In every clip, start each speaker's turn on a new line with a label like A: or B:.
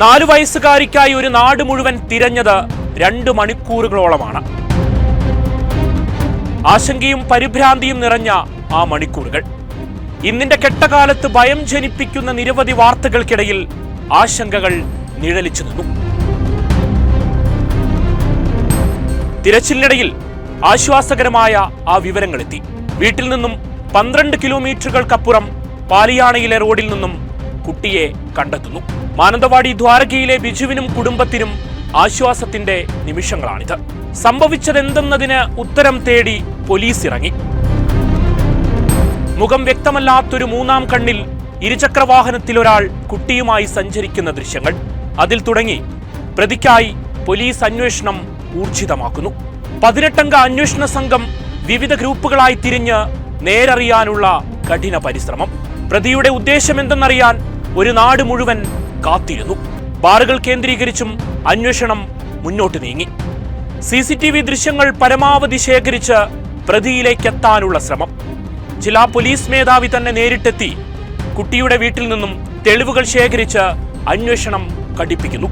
A: നാലു വയസ്സുകാരിക്കായി ഒരു നാട് മുഴുവൻ തിരഞ്ഞത് രണ്ട് മണിക്കൂറുകളോളമാണ്. ആശങ്കയും പരിഭ്രാന്തിയും നിറഞ്ഞ ആ മണിക്കൂറുകൾ. ഇന്നിന്റെ കെട്ടകാലത്ത് ഭയം ജനിപ്പിക്കുന്ന നിരവധി വാർത്തകൾക്കിടയിൽ ആശങ്കകൾ നിഴലിച്ചു നിന്നു. തിരച്ചിലിനിടയിൽ ആശ്വാസകരമായ ആ വിവരങ്ങളെത്തി. വീട്ടിൽ നിന്നും പന്ത്രണ്ട് കിലോമീറ്ററുകൾക്കപ്പുറം പാലിയാണയിലെ റോഡിൽ നിന്നും കുട്ടിയെ കണ്ടെത്തുന്നു. മാനന്തവാടി ദ്വാരകയിലെ ബിജുവിനും കുടുംബത്തിനും ആശ്വാസത്തിന്റെ നിമിഷങ്ങളാണിത്. സംഭവിച്ചതെന്തെന്നതിന് ഉത്തരം തേടി പോലീസ് ഇറങ്ങി മുഖം വ്യക്തമല്ലാത്തൊരു മൂന്നാം കണ്ണിൽ ഇരുചക്രവാഹനത്തിൽ ഒരാൾ കുട്ടിയുമായി സഞ്ചരിക്കുന്ന ദൃശ്യങ്ങൾ. അതിൽ തുടങ്ങി. പ്രതിക്കായി പോലീസ് അന്വേഷണം ഊർജിതമാക്കുന്നു. പതിനെട്ടംഗ അന്വേഷണ സംഘം വിവിധ ഗ്രൂപ്പുകളായി തിരിഞ്ഞ് നേരറിയാനുള്ള കഠിന പരിശ്രമം. പ്രതിയുടെ ഉദ്ദേശമെന്തെന്നറിയാൻ ഒരു നാട് മുഴുവൻ കാത്തിരുന്നു. ബാറുകൾ കേന്ദ്രീകരിച്ചും അന്വേഷണം മുന്നോട്ട് നീങ്ങി. സി സി ടി വി ദൃശ്യങ്ങൾ പരമാവധി ശേഖരിച്ച് പ്രതിയിലേക്കെത്താനുള്ള ശ്രമം. ജില്ലാ പോലീസ് മേധാവി തന്നെ നേരിട്ടെത്തി കുട്ടിയുടെ വീട്ടിൽ നിന്നും തെളിവുകൾ ശേഖരിച്ച് അന്വേഷണം കടിപ്പിക്കുന്നു.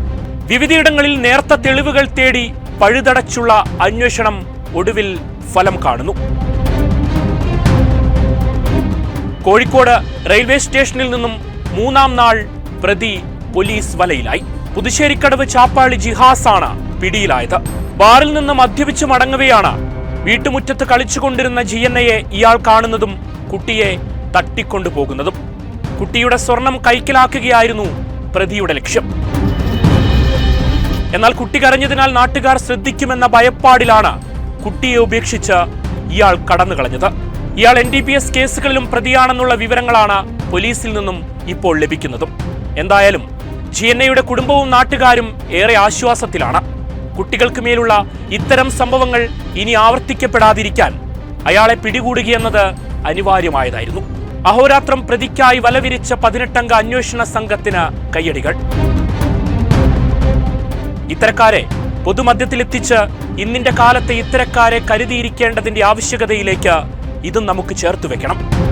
A: വിവിധയിടങ്ങളിൽ നേർത്ത തെളിവുകൾ തേടി പഴുതടച്ചുള്ള അന്വേഷണം ഒടുവിൽ ഫലം കാണുന്നു. കോഴിക്കോട് റെയിൽവേ സ്റ്റേഷനിൽ നിന്നും മൂന്നാം നാൾ പ്രതി പോലീസ് വലയിലായി. പുതുശ്ശേരിക്കടവ് ചാപ്പാളി ജിഹാസാണ് പിടിയിലായത്. ബാറിൽ നിന്ന് മദ്യപിച്ച് മടങ്ങവെയാണ് വീട്ടുമുറ്റത്ത് കളിച്ചുകൊണ്ടിരുന്ന ജി എൻ എയെ ഇയാൾ കാണുന്നതും കുട്ടിയെ തട്ടിക്കൊണ്ടുപോകുന്നതും. കുട്ടിയുടെ സ്വർണം കൈക്കലാക്കുകയായിരുന്നു പ്രതിയുടെ ലക്ഷ്യം. എന്നാൽ കുട്ടി കരഞ്ഞതിനാൽ നാട്ടുകാർ ശ്രദ്ധിക്കുമെന്ന ഭയപ്പാടിലാണ് കുട്ടിയെ ഉപേക്ഷിച്ച് ഇയാൾ കടന്നു കളഞ്ഞത് ഇയാൾ എൻ ഡി പി എസ് കേസുകളിലും പ്രതിയാണെന്നുള്ള വിവരങ്ങളാണ് പോലീസിൽ നിന്നും ഇപ്പോൾ ലഭിക്കുന്നതും. എന്തായാലും ജി എൻ എയുടെ കുടുംബവും നാട്ടുകാരും ഏറെ ആശ്വാസത്തിലാണ്. കുട്ടികൾക്ക് മേലുള്ള ഇത്തരം സംഭവങ്ങൾ ഇനി ആവർത്തിക്കപ്പെടാതിരിക്കാൻ അയാളെ പിടികൂടുകയെന്നത് അനിവാര്യമായതായിരുന്നു. അഹോരാത്രം പ്രതിക്കായി വലവിരിച്ച പതിനെട്ടംഗ അന്വേഷണ സംഘത്തിന് കയ്യടികൾ. ഇത്തരക്കാരെ പൊതുമധ്യത്തിലെത്തിച്ച് ഇന്നിന്റെ കാലത്തെ ഇത്തരക്കാരെ കരുതിയിരിക്കേണ്ടതിന്റെ ആവശ്യകതയിലേക്ക് ഇതും നമുക്ക് ചേർത്ത് വെക്കണം.